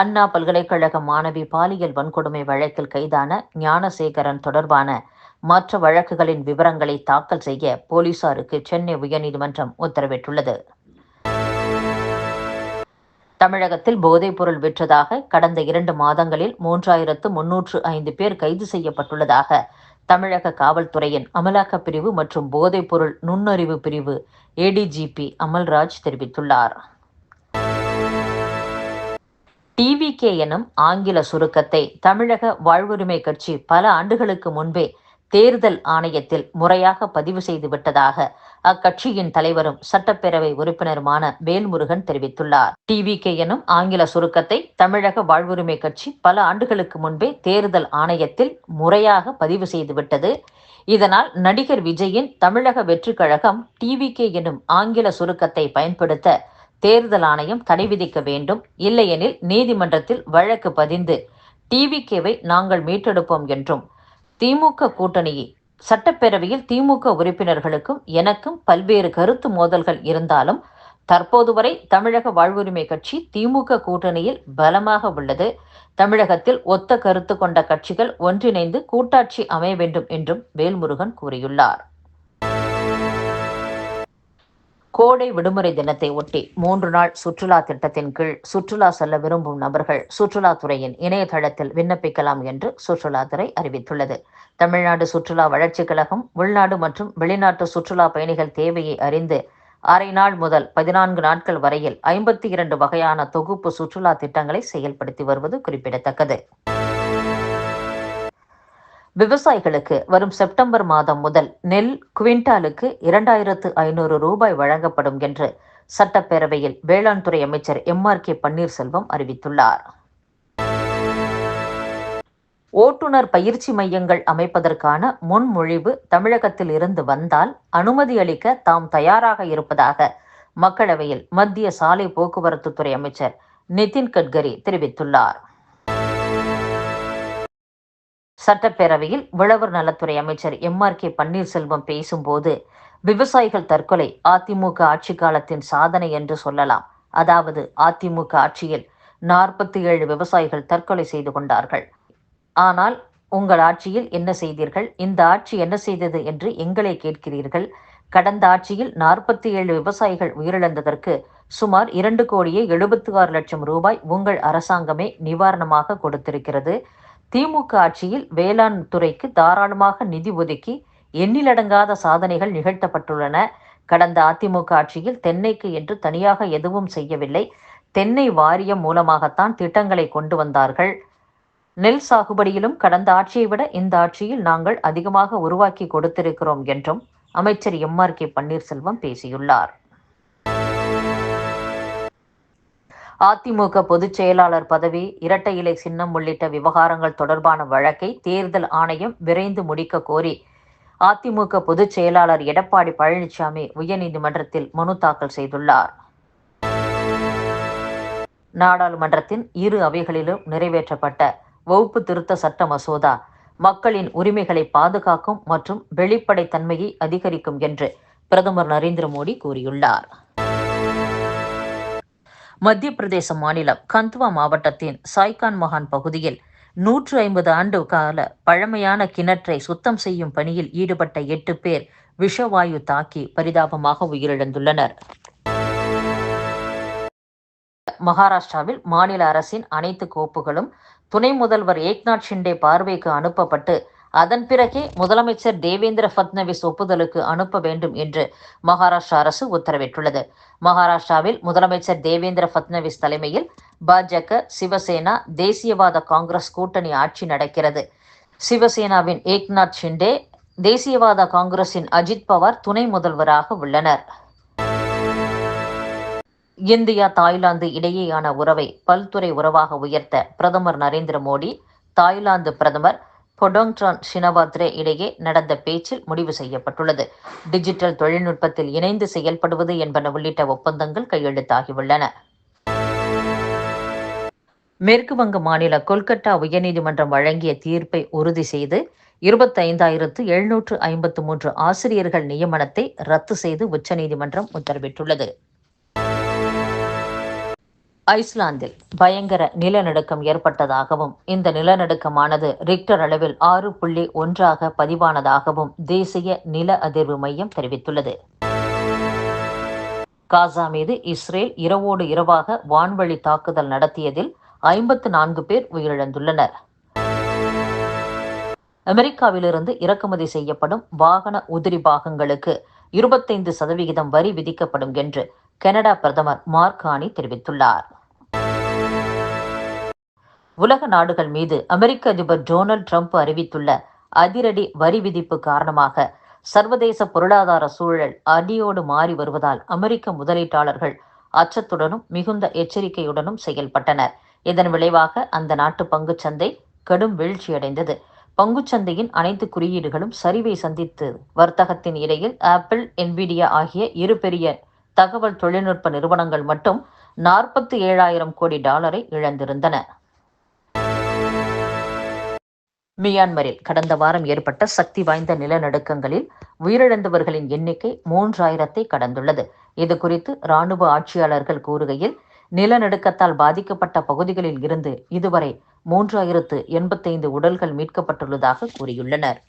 அண்ணா பல்கலைக்கழக மாணவி பாலியல் வன்கொடுமை வழக்கில் கைதான ஞானசேகரன் தொடர்பான மற்ற வழக்குகளின் விவரங்களை தாக்கல் செய்ய போலீசாருக்கு சென்னை உயர்நீதிமன்றம் உத்தரவிட்டுள்ளது. தமிழகத்தில் போதைப்பொருள் விற்றதாக கடந்த இரண்டு மாதங்களில் மூன்றாயிரத்து முன்னூற்று ஐந்து பேர் கைது செய்யப்பட்டுள்ளதாக தமிழக காவல்துறையின் அமலாக்கப் பிரிவு மற்றும் போதைப்பொருள் நுண்ணறிவு பிரிவு ஏடிஜிபி அமல்ராஜ் தெரிவித்துள்ளார். டிவிகே எனும் ஆங்கில சுருக்கத்தை தமிழக வாழ்வுரிமை கட்சி பல ஆண்டுகளுக்கு முன்பே தேர்தல் ஆணையத்தில் முறையாக பதிவு செய்து விட்டதாக அக்கட்சியின் தலைவரும் சட்டப்பேரவை உறுப்பினருமான வேல்முருகன் தெரிவித்துள்ளார். டிவிகே எனும் ஆங்கில சுருக்கத்தை தமிழக வாழ்வுரிமை கட்சி பல ஆண்டுகளுக்கு முன்பே தேர்தல் ஆணையத்தில் முறையாக பதிவு செய்துவிட்டது இதனால் நடிகர் விஜயின் தமிழக வெற்றி கழகம் டிவிகே எனும் ஆங்கில சுருக்கத்தை பயன்படுத்த தேர்தல் ஆணையம் தடை விதிக்க வேண்டும். இல்லையெனில் நீதிமன்றத்தில் வழக்கு பதிந்து டிவிகேவை நாங்கள் மீட்டெடுப்போம் என்றும் திமுக கூட்டணியை சட்டப்பேரவையில் திமுக உறுப்பினர்களுக்கும் எனக்கும் பல்வேறு கருத்து மோதல்கள் இருந்தாலும் தற்போது வரை தமிழக வாழ்வுரிமை கட்சி திமுக கூட்டணியில் பலமாக உள்ளது. தமிழகத்தில் ஒத்த கருத்து கொண்ட கட்சிகள் ஒன்றிணைந்து கூட்டாட்சி அமைய வேண்டும் என்றும் வேல்முருகன் கூறியுள்ளார். கோடை விடுமுறை தினத்தை ஒட்டி மூன்று நாள் சுற்றுலா திட்டத்தின் கீழ் சுற்றுலா செல்ல விரும்பும் நபர்கள் சுற்றுலாத்துறையின் இணையதளத்தில் விண்ணப்பிக்கலாம் என்று சுற்றுலாத்துறை அறிவித்துள்ளது. தமிழ்நாடு சுற்றுலா வளர்ச்சிக் கழகம் உள்நாடு மற்றும் வெளிநாட்டு சுற்றுலா பயணிகள் தேவையை அறிந்து அரை நாள் முதல் பதினான்கு நாட்கள் வரையில் ஐம்பத்தி இரண்டு வகையான தொகுப்பு சுற்றுலா திட்டங்களை செயல்படுத்தி வருவது குறிப்பிடத்தக்கது. விவசாயிகளுக்கு வரும் செப்டம்பர் மாதம் முதல் நெல் குவிண்டாலுக்கு இரண்டாயிரத்து ஐநூறு ரூபாய் வழங்கப்படும் என்று சட்டப்பேரவையில் வேளாண் துறை அமைச்சர் எம் ஆர் கே பன்னீர்செல்வம் அறிவித்துள்ளார். ஓட்டுநர் பயிற்சி மையங்கள் அமைப்பதற்கான முன்மொழிவு தமிழகத்தில் இருந்து வந்தால் அனுமதி அளிக்க தாம் தயாராக இருப்பதாக மக்களவையில் மத்திய சாலை போக்குவரத்து துறை அமைச்சர் நிதின் கட்கரி தெரிவித்துள்ளார். சட்டப்பேரவையில் உழவர் நலத்துறை அமைச்சர் எம் ஆர் கே பன்னீர்செல்வம் பேசும்போது விவசாயிகள் தற்கொலை அதிமுக ஆட்சி காலத்தின் சாதனை என்று சொல்லலாம். அதாவது அதிமுக ஆட்சியில் நாற்பத்தி ஏழு விவசாயிகள் தற்கொலை செய்து கொண்டார்கள். ஆனால் உங்கள் ஆட்சியில் என்ன செய்தீர்கள்? இந்த ஆட்சி என்ன செய்தது என்று எங்களை கேட்கிறீர்கள். கடந்த ஆட்சியில் நாற்பத்தி ஏழு விவசாயிகள் உயிரிழந்ததற்கு சுமார் இரண்டு கோடியே எழுபத்தி ஆறு லட்சம் ரூபாய் உங்கள் அரசாங்கமே நிவாரணமாக கொடுத்திருக்கிறது. திமுக ஆட்சியில் வேளாண் துறைக்கு தாராளமாக நிதி ஒதுக்கி எண்ணிலடங்காத சாதனைகள் நிகழ்த்தப்பட்டுள்ளன. கடந்த அதிமுக ஆட்சியில் தென்னைக்கு என்று தனியாக எதுவும் செய்யவில்லை. தென்னை வாரியம் மூலமாகத்தான் திட்டங்களை கொண்டு வந்தார்கள். நெல் சாகுபடியிலும் கடந்த ஆட்சியை விட இந்த ஆட்சியில் நாங்கள் அதிகமாக உருவாக்கி கொடுத்திருக்கிறோம் என்றும் அமைச்சர் எம் ஆர் கே பன்னீர்செல்வம் பேசியுள்ளார். அதிமுக பொதுச் செயலாளர் பதவி இரட்டை இலை சின்னம் உள்ளிட்ட விவகாரங்கள் தொடர்பான வழக்கை தேர்தல் ஆணையம் விரைந்து முடிக்க கோரி அதிமுக பொதுச் செயலாளர் எடப்பாடி பழனிசாமி உயர்நீதிமன்றத்தில் மனு தாக்கல் செய்துள்ளார். நாடாளுமன்றத்தின் இரு அவைகளிலும் நிறைவேற்றப்பட்ட வகுப்பு திருத்த சட்ட மசோதா மக்களின் உரிமைகளை பாதுகாக்கும் மற்றும் வெளிப்படைத்தன்மையை அதிகரிக்கும் என்று பிரதமர் நரேந்திர மோடி கூறியுள்ளார். மத்திய பிரதேச மாநிலம் கந்த்வா மாவட்டத்தின் சாய்கான் மகான் பகுதியில் நூற்று ஐம்பது ஆண்டு கால பழமையான கிணற்றை சுத்தம் செய்யும் பணியில் ஈடுபட்ட எட்டு பேர் விஷவாயு தாக்கி பரிதாபமாக உயிரிழந்துள்ளனர். மகாராஷ்டிராவில் மாநில அரசின் அனைத்து கோப்புகளும் துணை முதல்வர் ஏக்நாத் ஷிண்டே பார்வைக்கு அனுப்பப்பட்டு அதன் பிறகே முதலமைச்சர் தேவேந்திர பட்னவிஸ் ஒப்புதலுக்கு அனுப்ப வேண்டும் என்று மகாராஷ்டிரா அரசு உத்தரவிட்டுள்ளது. மகாராஷ்டிராவில் முதலமைச்சர் தேவேந்திர பட்னவிஸ் தலைமையில் பாஜக சிவசேனா தேசியவாத காங்கிரஸ் கூட்டணி ஆட்சி நடக்கிறது. சிவசேனாவின் ஏக்நாத் ஷிண்டே தேசியவாத காங்கிரசின் அஜித் பவார் துணை முதல்வராக உள்ளனர். இந்தியா தாய்லாந்து இடையேயான உறவை பல்துறை உறவாக உயர்த்த பிரதமர் நரேந்திர மோடி தாய்லாந்து பிரதமர் கொடோங்ட்ரான் ஷினவாத்ரே இடையே நடந்த பேச்சில் முடிவு செய்யப்பட்டுள்ளது. டிஜிட்டல் தொழில்நுட்பத்தில் இணைந்து செயல்படுவது என்பன உள்ளிட்ட ஒப்பந்தங்கள் கையெழுத்தாகியுள்ளன. மேற்கு வங்க மாநில கொல்கத்தா உயர்நீதிமன்றம் வழங்கிய தீர்ப்பை உறுதி செய்து இருபத்தைந்தாயிரத்து எழுநூற்று ஐம்பத்து மூன்று ஆசிரியர்கள் நியமனத்தை ரத்து செய்து உச்சநீதிமன்றம் உத்தரவிட்டுள்ளது. ஐஸ்லாந்தில் பயங்கர நிலநடுக்கம் ஏற்பட்டதாகவும் இந்த நிலநடுக்கமானது ரிக்டர் அளவில் ஆறு புள்ளி ஒன்றாக பதிவானதாகவும் தேசிய நில அதிர்வு மையம் தெரிவித்துள்ளது. காசா மீது இஸ்ரேல் இரவோடு இரவாக வான்வழி தாக்குதல் நடத்தியதில் ஐம்பத்து நான்கு பேர் உயிரிழந்துள்ளனர். அமெரிக்காவிலிருந்து இறக்குமதி செய்யப்படும் வாகன உதிரி பாகங்களுக்கு இருபத்தைந்து சதவிகிதம் வரி விதிக்கப்படும் என்று கனடா பிரதமர் மார்கானி தெரிவித்துள்ளார். உலக நாடுகள் மீது அமெரிக்க அதிபர் டொனால்ட் ட்ரம்ப் அறிவித்துள்ள அதிரடி வரி விதிப்பு காரணமாக சர்வதேச பொருளாதார சூழல் அடியோடு மாறி வருவதால் அமெரிக்க முதலீட்டாளர்கள் அச்சத்துடனும் மிகுந்த எச்சரிக்கையுடனும் செயல்பட்டனர். இதன் விளைவாக அந்த நாட்டு பங்குச்சந்தை கடும் வீழ்ச்சியடைந்தது. பங்குச்சந்தையின் அனைத்து குறியீடுகளும் சரிவை சந்தித்து வர்த்தகத்தின் இடையில் ஆப்பிள் என்விடியா ஆகிய இரு பெரிய தகவல் தொழில்நுட்ப நிறுவனங்கள் மட்டும் நாற்பத்தி ஏழாயிரம் கோடி டாலரை இழந்திருந்தன. மியான்மரில் கடந்த வாரம் ஏற்பட்ட சக்தி வாய்ந்த நிலநடுக்கங்களில் உயிரிழந்தவர்களின் எண்ணிக்கை மூன்றாயிரத்தை கடந்துள்ளது. இது குறித்து இராணுவ ஆட்சியாளர்கள் கூறுகையில் நிலநடுக்கத்தால் பாதிக்கப்பட்ட பகுதிகளில் இருந்து இதுவரை மூன்றாயிரத்து எண்பத்தைந்து உடல்கள் மீட்கப்பட்டுள்ளதாக கூறியுள்ளனர்.